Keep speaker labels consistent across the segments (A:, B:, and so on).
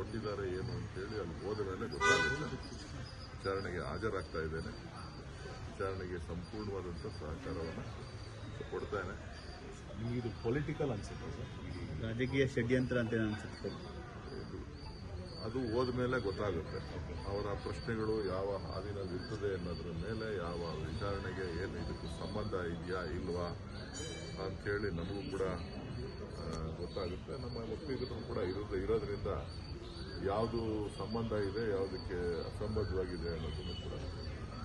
A: ಕೊಟ್ಟಿದ್ದಾರೆ ಏನು ಅಂತೇಳಿ ಅಲ್ಲಿ ಹೋದ ಮೇಲೆ ಗೊತ್ತಾಗುತ್ತೆ. ವಿಚಾರಣೆಗೆ ಹಾಜರಾಗ್ತಾ ಇದ್ದೇನೆ. ವಿಚಾರಣೆಗೆ ಸಂಪೂರ್ಣವಾದಂಥ ಸಹಕಾರವನ್ನು ಕೊಡ್ತೇನೆ.
B: ನಿಮಗೆ ಇದು ಪೊಲಿಟಿಕಲ್ ಅನ್ಸುತ್ತೆ ಸರ್?
C: ರಾಜಕೀಯ ಷಡ್ಯಂತ್ರ ಅಂತ ಅನ್ಸುತ್ತೆ?
A: ಇದು ಅದು ಹೋದ ಮೇಲೆ ಗೊತ್ತಾಗುತ್ತೆ. ಅವರ ಪ್ರಶ್ನೆಗಳು ಯಾವ ಹಾದಿನಲ್ಲಿ ಇರ್ತದೆ ಅನ್ನೋದ್ರ ಮೇಲೆ ಯಾವ ವಿಚಾರಣೆಗೆ ಏನು ಇದಕ್ಕೆ ಸಂಬಂಧ ಇದೆಯಾ ಇಲ್ವಾ ಅಂಥೇಳಿ ನಮಗೂ ಕೂಡ ಗೊತ್ತಾಗುತ್ತೆ. ನಮ್ಮ ಒಪ್ಪಿಗೂ ಕೂಡ ಇರೋದು ಇರೋದ್ರಿಂದ ಯಾವುದು ಸಂಬಂಧ ಇದೆ ಯಾವುದಕ್ಕೆ ಅಸಂಬದ್ಧವಾಗಿದೆ ಅನ್ನೋದನ್ನು ಕೂಡ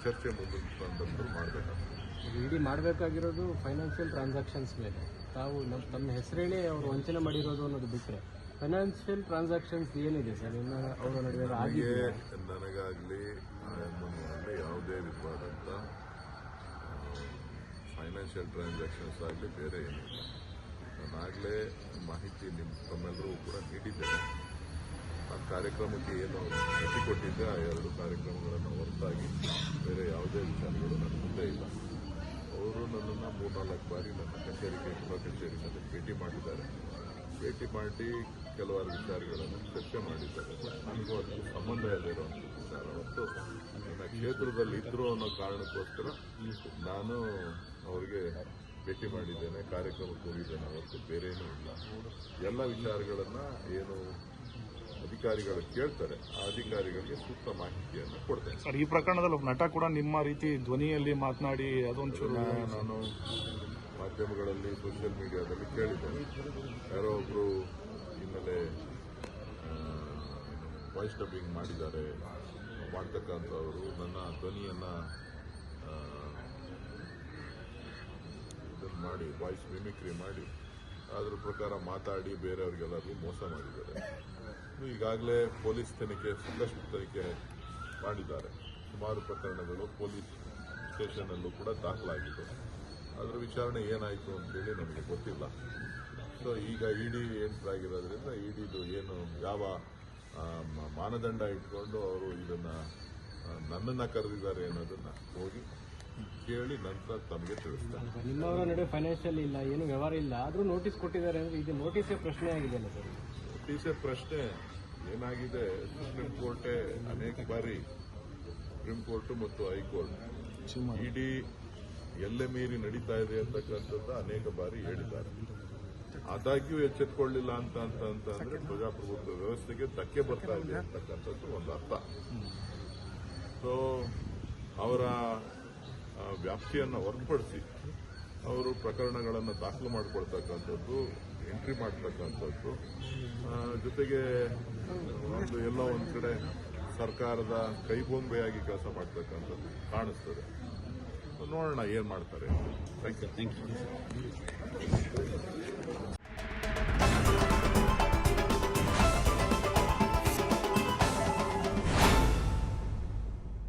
A: ಚರ್ಚೆ ಮುಂದಿನ ಸಂದರ್ಭದಲ್ಲಿ ಮಾಡಬೇಕಾಗ್ತದೆ.
D: ಇಡಿ ಮಾಡಬೇಕಾಗಿರೋದು ಫೈನಾನ್ಷಿಯಲ್ ಟ್ರಾನ್ಸಾಕ್ಷನ್ಸ್ ಮೇಲೆ. ತಾವು ನಮ್ಮ ತಮ್ಮ ಹೆಸರೇನೆ ಅವರು ವಂಚನೆ ಮಾಡಿರೋದು ಅನ್ನೋದು ಬಿಟ್ಟರೆ ಫೈನಾನ್ಷಿಯಲ್ ಟ್ರಾನ್ಸಾಕ್ಷನ್ಸ್ ಏನಿದೆ ಸರ್? ಇನ್ನು ಅವರ ನಡುವೆ ಆಗಿದೆ
A: ನನಗಾಗಲಿ ಯಾವುದೇ ವಿಧವಾದಂಥ ಫೈನಾನ್ಷಿಯಲ್ ಟ್ರಾನ್ಸಾಕ್ಷನ್ಸ್ ಆಗಲಿ ಬೇರೆ ಏನಿಲ್ಲ. ನಾನಾಗಲೇ ಮಾಹಿತಿ ನಿಮ್ಮ ತಮ್ಮೆಲ್ಲರೂ ಕೂಡ ನೀಡಿದ್ದೇನೆ. ಆ ಕಾರ್ಯಕ್ರಮಕ್ಕೆ ಏನು ಗತಿ ಕೊಟ್ಟಿದ್ದೆ, ಆ ಎರಡು ಕಾರ್ಯಕ್ರಮಗಳನ್ನು ಹೊರತಾಗಿ ಬೇರೆ ಯಾವುದೇ ವಿಚಾರಗಳು ನನ್ನ ಮುಂದೆ ಇಲ್ಲ. ಅವರು ನನ್ನನ್ನು ಮೂರ್ನಾಲ್ಕು ಬಾರಿ ನನ್ನ ಕಚೇರಿಗೆ, ಗೃಹ ಕಚೇರಿನಲ್ಲಿ ಭೇಟಿ ಮಾಡಿದ್ದಾರೆ. ಭೇಟಿ ಮಾಡಿ ಕೆಲವಾರು ವಿಚಾರಗಳನ್ನು ಚರ್ಚೆ ಮಾಡಿದ್ದಾರೆ. ನನಗೂ ಅದಕ್ಕೆ ಸಂಬಂಧ ಇದೆ ಇರುವಂಥ ವಿಚಾರ. ಮತ್ತು ನನ್ನ ಕ್ಷೇತ್ರದಲ್ಲಿ ಇದ್ರು ಅನ್ನೋ ಕಾರಣಕ್ಕೋಸ್ಕರ ನಾನು ಅವರಿಗೆ ಭೇಟಿ ಮಾಡಿದ್ದೇನೆ, ಕಾರ್ಯಕ್ರಮಕ್ಕೆ ಹೋಗಿದ್ದೇನೆ. ಬೇರೆ ಬೇರೇನೂ ಇಲ್ಲ. ಎಲ್ಲ ವಿಚಾರಗಳನ್ನು ಏನು ಅಧಿಕಾರಿಗಳು ಕೇಳ್ತಾರೆ ಆ ಅಧಿಕಾರಿಗಳಿಗೆ ಸೂಕ್ತ ಮಾಹಿತಿಯನ್ನು ಕೊಡ್ತೇನೆ
E: ಸರ್ ಈ ಪ್ರಕರಣದಲ್ಲಿ ನಟ ಕೂಡ ನಿಮ್ಮ ರೀತಿ ಧ್ವನಿಯಲ್ಲಿ ಮಾತನಾಡಿ
A: ಅದೊಂದು ನಾನು ಮಾಧ್ಯಮಗಳಲ್ಲಿ ಸೋಷಿಯಲ್ ಮೀಡಿಯಾದಲ್ಲಿ ಕೇಳಿದ್ದೇನೆ. ಯಾರೋ ಒಬ್ರು ಹಿನ್ನೆಲೆ ವಾಯ್ಸ್ ಡಬ್ಬಿಂಗ್ ಮಾಡಿದ್ದಾರೆ. ಮಾಡ್ತಕ್ಕಂಥವರು ನನ್ನ ಧ್ವನಿಯನ್ನು ಇದನ್ನು ಮಾಡಿ ವಾಯ್ಸ್ ಮಿಮಿಕ್ರಿ ಮಾಡಿ ಅದ್ರ ಪ್ರಕಾರ ಮಾತಾಡಿ ಬೇರೆಯವ್ರಿಗೆಲ್ಲರಿಗೂ ಮೋಸ ಮಾಡಿದ್ದಾರೆ. ಈಗಾಗಲೇ ಪೊಲೀಸ್ ತನಿಖೆ ಸಾಕಷ್ಟು ತನಿಖೆ ಮಾಡಿದ್ದಾರೆ. ಸುಮಾರು ಪ್ರಕರಣಗಳು ಪೊಲೀಸ್ ಸ್ಟೇಷನಲ್ಲೂ ಕೂಡ ದಾಖಲಾಗಿದೆ. ಅದರ ವಿಚಾರಣೆ ಏನಾಯಿತು ಅಂತೇಳಿ ನಮಗೆ ಗೊತ್ತಿಲ್ಲ. ಸೊ ಈಗ ಇಡಿ ಎಂಟ್ರ್ ಆಗಿರೋದ್ರಿಂದ ಇಡಿದು ಏನು ಯಾವ ಮಾನದಂಡ ಇಟ್ಕೊಂಡು ಅವರು ಇದನ್ನು ನನ್ನನ್ನು ಕರೆದಿದ್ದಾರೆ ಅನ್ನೋದನ್ನು ಹೋಗಿ ಕೇಳಿ ನಂತರ ತಮಗೆ ತಿಳಿಸ್ತಾರೆ.
D: ನಿಮ್ಮವರ ನಡುವೆ ಫೈನಾನ್ಷಿಯಲ್ ಇಲ್ಲ ಏನು ವ್ಯವಹಾರ ಇಲ್ಲ ಆದರೂ ನೋಟಿಸ್ ಕೊಟ್ಟಿದ್ದಾರೆ ಅಂದರೆ ಇದು ನೋಟಿಸೇ ಪ್ರಶ್ನೆ ಆಗಿದೆಯಲ್ಲ ಸರ್?
A: ನೋಟಿಸೇ ಪ್ರಶ್ನೆ. ಏನಾಗಿದೆ? ಸುಪ್ರೀಂ ಕೋರ್ಟೇ ಅನೇಕ ಬಾರಿ ಸುಪ್ರೀಂ ಕೋರ್ಟ್ ಮತ್ತು ಹೈಕೋರ್ಟ್ ಇಡೀ ಎಲ್ಲೆ ಮೀರಿ ನಡೀತಾ ಇದೆ ಅಂತಕ್ಕಂಥದ್ದು ಅನೇಕ ಬಾರಿ ಹೇಳಿದ್ದಾರೆ. ಆದಾಗ್ಯೂ ಎಚ್ಚೆತ್ಕೊಳ್ಳಿಲ್ಲ ಅಂತ ಅಂತ ಅಂತ ಅಂದ್ರೆ ಪ್ರಜಾಪ್ರಭುತ್ವ ವ್ಯವಸ್ಥೆಗೆ ಧಕ್ಕೆ ಬರ್ತಾ ಇದೆ ಅಂತಕ್ಕಂಥದ್ದು ಒಂದು ಅರ್ಥ. ಸೊ ಅವರ ವ್ಯಾಪ್ತಿಯನ್ನು ಹೊರತುಪಡಿಸಿ ಅವರು ಪ್ರಕರಣಗಳನ್ನು ದಾಖಲು ಮಾಡಿಕೊಳ್ತಕ್ಕಂಥದ್ದು ಎಂಟ್ರಿ ಮಾಡ್ತಕ್ಕಂಥದ್ದು. ಜೊತೆಗೆ ಒಂದು ಎಲ್ಲ ಒಂದು ಕಡೆ ಸರ್ಕಾರದ ಕೈಬೊಂಬೆಯಾಗಿ ಕೆಲಸ ಮಾಡ್ತಕ್ಕಂಥದ್ದು ಕಾಣಿಸ್ತದೆ. ನೋಡೋಣ ಏನು ಮಾಡ್ತಾರೆ. Thank you
C: thank you